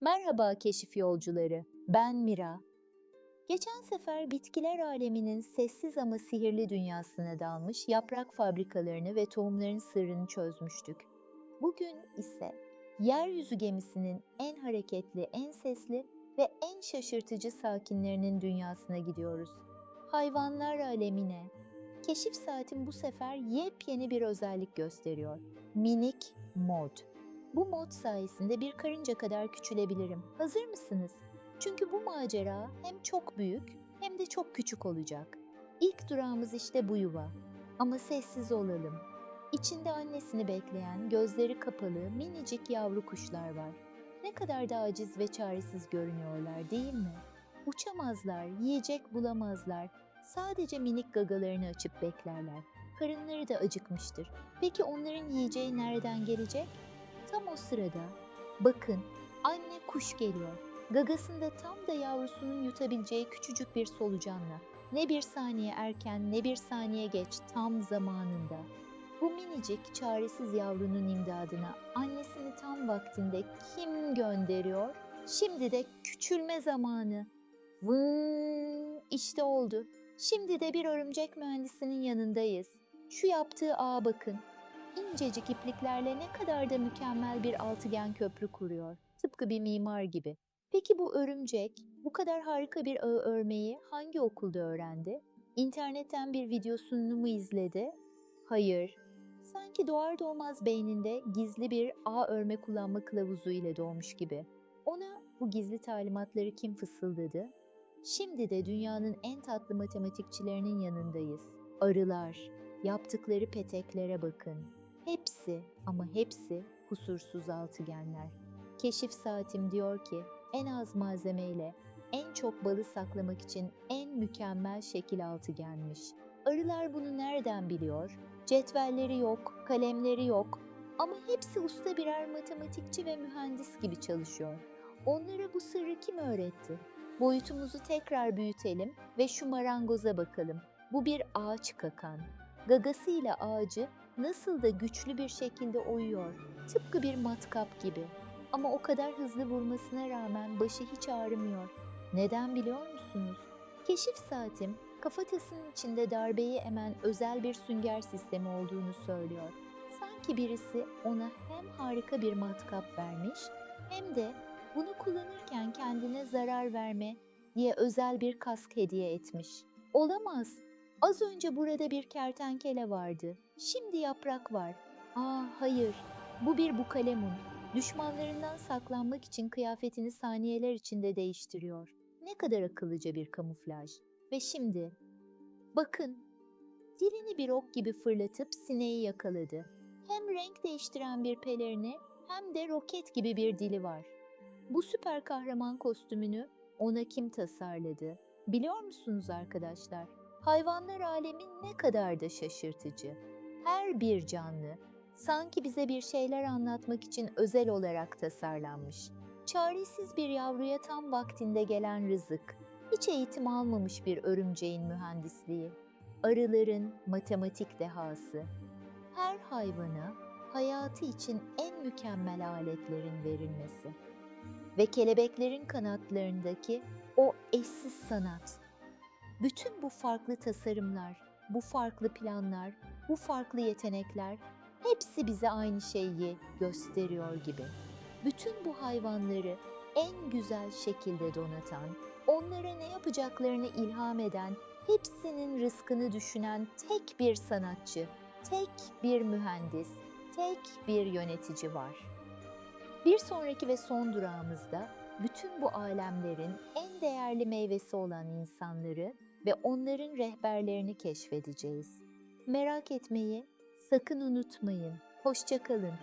Merhaba keşif yolcuları, ben Mira. Geçen sefer bitkiler aleminin sessiz ama sihirli dünyasına dalmış yaprak fabrikalarını ve tohumların sırrını çözmüştük. Bugün ise yeryüzü gemisinin en hareketli, en sesli ve en şaşırtıcı sakinlerinin dünyasına gidiyoruz. Hayvanlar alemine. Keşif saatim bu sefer yepyeni bir özellik gösteriyor. Minik mod. Bu mod sayesinde bir karınca kadar küçülebilirim. Hazır mısınız? Çünkü bu macera hem çok büyük hem de çok küçük olacak. İlk durağımız işte bu yuva. Ama sessiz olalım. İçinde annesini bekleyen, gözleri kapalı minicik yavru kuşlar var. Ne kadar da aciz ve çaresiz görünüyorlar değil mi? Uçamazlar, yiyecek bulamazlar. Sadece minik gagalarını açıp beklerler. Karınları da acıkmıştır. Peki onların yiyeceği nereden gelecek? Tam o sırada bakın anne kuş geliyor. Gagasında tam da yavrusunun yutabileceği küçücük bir solucanla. Ne bir saniye erken ne bir saniye geç tam zamanında. Bu minicik çaresiz yavrunun imdadına annesini tam vaktinde kim gönderiyor? Şimdi de küçülme zamanı. Vın, işte oldu. Şimdi de bir örümcek mühendisinin yanındayız. Şu yaptığı ağa bakın incecik ipliklerle ne kadar da mükemmel bir altıgen köprü kuruyor. Tıpkı bir mimar gibi. Peki bu örümcek bu kadar harika bir ağı örmeyi hangi okulda öğrendi? İnternetten bir videosunu mu izledi? Hayır. Sanki doğar doğmaz beyninde gizli bir ağ örme kullanma kılavuzu ile doğmuş gibi. Ona bu gizli talimatları kim fısıldadı? Şimdi de dünyanın en tatlı matematikçilerinin yanındayız. Arılar. Yaptıkları peteklere bakın. Hepsi ama hepsi kusursuz altıgenler. Keşif saatim diyor ki en az malzemeyle en çok balı saklamak için en mükemmel şekil altıgenmiş. Arılar bunu nereden biliyor? Cetvelleri yok, kalemleri yok ama hepsi usta birer matematikçi ve mühendis gibi çalışıyor. Onlara bu sırrı kim öğretti? Boyutumuzu tekrar büyütelim ve şu marangoza bakalım. Bu bir ağaç kakan. Gagasıyla ağacı nasıl da güçlü bir şekilde oyuyor. Tıpkı bir matkap gibi. Ama o kadar hızlı vurmasına rağmen başı hiç ağrımıyor. Neden biliyor musunuz? Keşif saatim kafatasının içinde darbeyi emen özel bir sünger sistemi olduğunu söylüyor. Sanki birisi ona hem harika bir matkap vermiş hem de bunu kullanırken kendine zarar verme diye özel bir kask hediye etmiş. Olamaz. Az önce burada bir kertenkele vardı. Şimdi yaprak var. Aa hayır. Bu bir bukalemun. Düşmanlarından saklanmak için kıyafetini saniyeler içinde değiştiriyor. Ne kadar akıllıca bir kamuflaj. Ve şimdi bakın. Dilini bir ok gibi fırlatıp sineği yakaladı. Hem renk değiştiren bir pelerini hem de roket gibi bir dili var. Bu süper kahraman kostümünü ona kim tasarladı? Biliyor musunuz arkadaşlar? Hayvanlar alemi ne kadar da şaşırtıcı. Her bir canlı sanki bize bir şeyler anlatmak için özel olarak tasarlanmış. Çaresiz bir yavruya tam vaktinde gelen rızık, hiç eğitim almamış bir örümceğin mühendisliği, arıların matematik dehası. Her hayvana hayatı için en mükemmel aletlerin verilmesi ve kelebeklerin kanatlarındaki o eşsiz sanat. Bütün bu farklı tasarımlar, bu farklı planlar, bu farklı yetenekler hepsi bize aynı şeyi gösteriyor gibi. Bütün bu hayvanları en güzel şekilde donatan, onlara ne yapacaklarını ilham eden, hepsinin rızkını düşünen tek bir sanatçı, tek bir mühendis, tek bir yönetici var. Bir sonraki ve son durağımızda bütün bu alemlerin en değerli meyvesi olan insanları ve onların rehberlerini keşfedeceğiz. Merak etmeyi sakın unutmayın. Hoşça kalın.